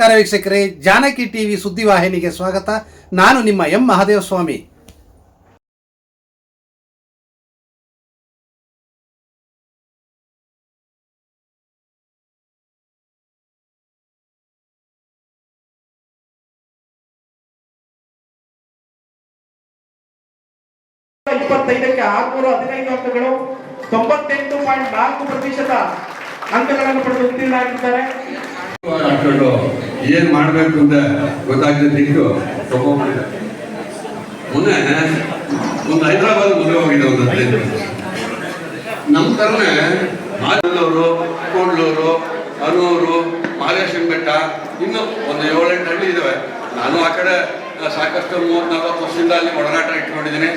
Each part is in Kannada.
ವೀಕ್ಷಕರೇ, ಜಾನಕಿ ಟಿವಿ ಸುದ್ದಿವಾಹಿನಿಗೆ ಸ್ವಾಗತ. ನಾನು ನಿಮ್ಮ ಎಂ ಮಹಾದೇವ ಸ್ವಾಮಿ ಇಪ್ಪತ್ತೈದಕ್ಕೆ ಆರ್ನೂರ ಹದಿನೈದು ಅಂಕಗಳು, ತೊಂಬತ್ತೆಂಟು ಪಾಯಿಂಟ್ ನಾಲ್ಕು ಪ್ರತಿಶತ ಅಂಕಗಳನ್ನು ಪಡೆದು ಉತ್ತೀರ್ಣರಾಗಿದ್ದಾರೆ ಹಾಕೊಂಡು ಏನ್ ಮಾಡ್ಬೇಕು ಅಂತ ತಗೊಂಡ್ಬಿಟ್ಟಿದೆ ಮೊನ್ನೆ ಒಂದು ಹೈದರಾಬಾದ್ ಮುಂದೆ ಹೋಗಿದೆ ಒಂದು ಹದಿನೈದು ನಮ್ ಥರನೇ ಮಾದಲ್ಲೂರು ಕೋಡ್ಲೂರು ಅನೂರು ಮಾಲೇಶ್ವರ ಬೆಟ್ಟ ಇನ್ನು ಒಂದು ಏಳೆಂಟು ಹಳ್ಳಿ ಇದಾವೆ. ನಾನು ಆ ಕಡೆ ಸಾಕಷ್ಟು ಮೂವತ್ ನಲ್ವತ್ತು ವರ್ಷದಿಂದ ಅಲ್ಲಿ ಒಡನಾಟ ಇಟ್ಕೊಂಡಿದ್ದೀನಿ.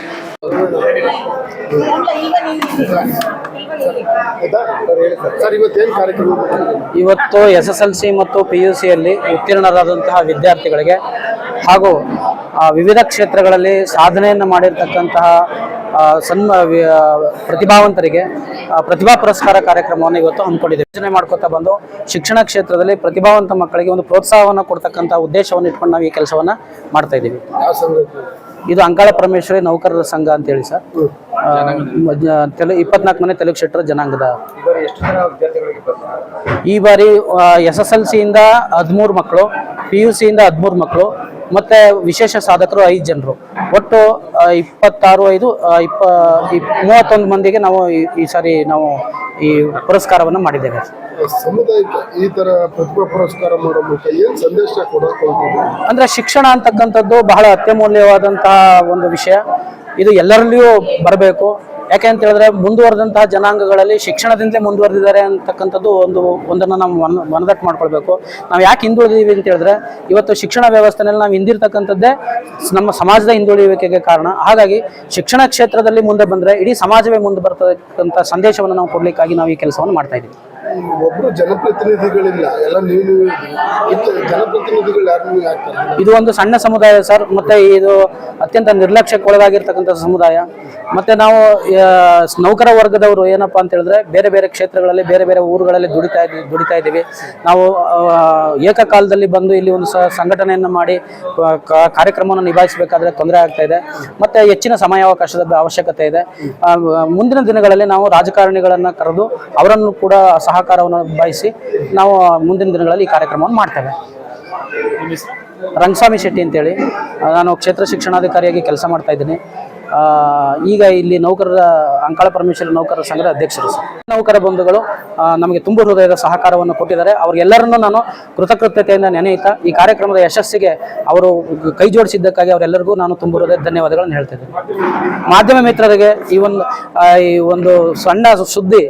ಇವತ್ತು ಎಸ್ ಎಸ್ ಎಲ್ ಸಿ ಮತ್ತು ಪಿ ಯು ಸಿಯಲ್ಲಿ ಉತ್ತೀರ್ಣರಾದಂತಹ ವಿದ್ಯಾರ್ಥಿಗಳಿಗೆ ಹಾಗೂ ವಿವಿಧ ಕ್ಷೇತ್ರಗಳಲ್ಲಿ ಸಾಧನೆಯನ್ನು ಮಾಡಿರ್ತಕ್ಕಂತಹ ಸನ್ಮ ಪ್ರತಿಭಾವಂತರಿಗೆ ಪ್ರತಿಭಾ ಪುರಸ್ಕಾರ ಕಾರ್ಯಕ್ರಮವನ್ನು ಇವತ್ತು ಹಮ್ಮಿಕೊಂಡಿದ್ದೇವೆ. ಯೋಜನೆ ಮಾಡ್ಕೊತಾ ಬಂದು ಶಿಕ್ಷಣ ಕ್ಷೇತ್ರದಲ್ಲಿ ಪ್ರತಿಭಾವಂತ ಮಕ್ಕಳಿಗೆ ಒಂದು ಪ್ರೋತ್ಸಾಹವನ್ನು ಕೊಡ್ತಕ್ಕಂಥ ಉದ್ದೇಶವನ್ನು ಇಟ್ಕೊಂಡು ನಾವು ಈ ಕೆಲಸವನ್ನು ಮಾಡ್ತಾ ಇದ್ದೀವಿ. ಇದು ಅಂಕಾಳ ಪರಮೇಶ್ವರಿ ನೌಕರರ ಸಂಘ ಅಂತ ಹೇಳಿ ಸರ್ ತೆಲು ಇಪ್ಪತ್ನಾಲ್ಕು ಮನೆ ತೆಲುಗು ಶೆಟ್ಟರ ಜನಾಂಗದ. ಈ ಬಾರಿ ಎಸ್ ಎಸ್ ಎಲ್ ಸಿಯಿಂದ ಹದಿಮೂರು ಮಕ್ಕಳು ಪಿ ಯು ಸಿಯಿಂದ ಹದಿಮೂರು ಮಕ್ಕಳು ಮತ್ತೆ ವಿಶೇಷ ಸಾಧಕರು ಐದು ಜನರು. ಒಟ್ಟು ಇಪ್ಪತ್ತಾರು ಐದು ಇಪ್ಪ ಇಪ್- ಮೂವತ್ತೊಂದು ಮಂದಿಗೆ ನಾವು ಈ ಸಾರಿ ನಾವು ಈ ಪುರಸ್ಕಾರವನ್ನು ಮಾಡಿದ್ದೇವೆ. ಸಮುದಾಯಕ್ಕೆ ಈ ತರ ಪ್ರತಿಭಾ ಪುರಸ್ಕಾರ ಮಾಡೋ ಮೂಲಕ ಏನ್ ಸಂದೇಶ ಕೊಡೋಕೆ ಅಂದ್ರೆ ಶಿಕ್ಷಣ ಅಂತಕ್ಕಂಥದ್ದು ಬಹಳ ಅತ್ಯಮೂಲ್ಯವಾದಂತಹ ಒಂದು ವಿಷಯ. ಇದು ಎಲ್ಲರಲ್ಲಿಯೂ ಬರಬೇಕು. ಯಾಕೆ ಅಂತ ಹೇಳಿದ್ರೆ ಮುಂದುವರೆದಂತಹ ಜನಾಂಗಗಳಲ್ಲಿ ಶಿಕ್ಷಣದಿಂದಲೇ ಮುಂದುವರೆದಿದ್ದಾರೆ ಅಂತಕ್ಕಂಥದ್ದು ಒಂದು ಒಂದನ್ನು ನಾವು ಮನ, ಮನದಟ್ಟು ಮಾಡ್ಕೊಳ್ಬೇಕು. ನಾವು ಯಾಕೆ ಹಿಂದುಳಿದೀವಿ ಅಂತ ಹೇಳಿದ್ರೆ ಇವತ್ತು ಶಿಕ್ಷಣ ವ್ಯವಸ್ಥೆನಲ್ಲಿ ನಾವು ಹಿಂದಿರ್ತಕ್ಕಂಥದ್ದೇ ನಮ್ಮ ಸಮಾಜದ ಹಿಂದುಳಿಯುವಿಕೆಗೆ ಕಾರಣ. ಹಾಗಾಗಿ ಶಿಕ್ಷಣ ಕ್ಷೇತ್ರದಲ್ಲಿ ಮುಂದೆ ಬಂದರೆ ಇಡೀ ಸಮಾಜವೇ ಮುಂದೆ ಬರ್ತಕ್ಕಂಥ ಸಂದೇಶವನ್ನು ನಾವು ಕೊಡಲಿಕ್ಕಾಗಿ ನಾವು ಈ ಕೆಲಸವನ್ನು ಮಾಡ್ತಾ ಇದ್ದೀವಿ. ಒಬ್ರು ಜನಪ್ರತಿನಿಧಿಗಳಿಲ್ಲ. ಎಲ್ಲ ನೀವು ಜನಪ್ರತಿನಿಧಿಗಳು ಯಾರು ಇದು ಒಂದು ಸಣ್ಣ ಸಮುದಾಯ ಸರ್. ಮತ್ತೆ ಇದು ಅತ್ಯಂತ ನಿರ್ಲಕ್ಷ್ಯಕ್ಕೆ ಒಳಗಾಗಿರ್ತಕ್ಕಂಥ ಸಮುದಾಯ. ಮತ್ತೆ ನಾವು ನೌಕರ ವರ್ಗದವರು ಏನಪ್ಪಾ ಅಂತ ಹೇಳಿದ್ರೆ ಬೇರೆ ಬೇರೆ ಕ್ಷೇತ್ರಗಳಲ್ಲಿ, ಬೇರೆ ಬೇರೆ ಊರುಗಳಲ್ಲಿ ದುಡಿತಾ ಇದ್ದೀವಿ ದುಡಿತಾ ಇದ್ದೀವಿ. ನಾವು ಏಕಕಾಲದಲ್ಲಿ ಬಂದು ಇಲ್ಲಿ ಒಂದು ಸಂಘಟನೆಯನ್ನು ಮಾಡಿ ಕಾರ್ಯಕ್ರಮವನ್ನು ನಿಭಾಯಿಸಬೇಕಾದ್ರೆ ತೊಂದರೆ ಆಗ್ತಾ ಇದೆ. ಮತ್ತೆ ಹೆಚ್ಚಿನ ಸಮಯಾವಕಾಶದ ಅವಶ್ಯಕತೆ ಇದೆ. ಮುಂದಿನ ದಿನಗಳಲ್ಲಿ ನಾವು ರಾಜಕಾರಣಿಗಳನ್ನ ಕರೆದು ಅವರನ್ನು ಕೂಡ ಸಹಕಾರವನ್ನು ಬಯಸಿ ನಾವು ಮುಂದಿನ ದಿನಗಳಲ್ಲಿ ಈ ಕಾರ್ಯಕ್ರಮವನ್ನು ಮಾಡ್ತೇವೆ. ರಂಗಸ್ವಾಮಿ ಶೆಟ್ಟಿ ಅಂತೇಳಿ ನಾನು ಕ್ಷೇತ್ರ ಶಿಕ್ಷಣಾಧಿಕಾರಿಯಾಗಿ ಕೆಲಸ ಮಾಡ್ತಾ ಇದ್ದೀನಿ. ಈಗ ಇಲ್ಲಿ ನೌಕರರ, ಅಂಕಾಳ ಪರಮೇಶ್ವರ ನೌಕರರ ಸಂಘದ ಅಧ್ಯಕ್ಷರು. ನೌಕರ ಬಂಧುಗಳು ನಮಗೆ ತುಂಬ ಹೃದಯದ ಸಹಕಾರವನ್ನು ಕೊಟ್ಟಿದ್ದಾರೆ. ಅವರೆಲ್ಲರನ್ನೂ ನಾನು ಕೃತಕೃತ್ಯತೆಯಿಂದ ನೆನೆಯುತ್ತಾ ಈ ಕಾರ್ಯಕ್ರಮದ ಯಶಸ್ಸಿಗೆ ಅವರು ಕೈ ಜೋಡಿಸಿದ್ದಕ್ಕಾಗಿ ಅವರೆಲ್ಲರಿಗೂ ನಾನು ತುಂಬ ಹೃದಯ ಧನ್ಯವಾದಗಳನ್ನು ಹೇಳ್ತಿದ್ದೇನೆ ಮಾಧ್ಯಮ ಮಿತ್ರರಿಗೆ ಈ ಒಂದು ಈ ಒಂದು ಸಣ್ಣ ಸುದ್ದಿ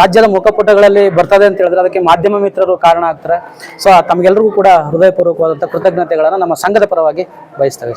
ರಾಜ್ಯದ ಮುಖಪುಟಗಳಲ್ಲಿ ಬರ್ತದೆ ಅಂತ ಹೇಳಿದ್ರೆ ಅದಕ್ಕೆ ಮಾಧ್ಯಮ ಮಿತ್ರರು ಕಾರಣ ಆಗ್ತಾರೆ. ಸೊ ತಮಗೆಲ್ಲರಿಗೂ ಕೂಡ ಹೃದಯಪೂರ್ವಕವಾದಂಥ ಕೃತಜ್ಞತೆಗಳನ್ನು ನಮ್ಮ ಸಂಘದ ಪರವಾಗಿ ಬಯಸ್ತೇವೆ.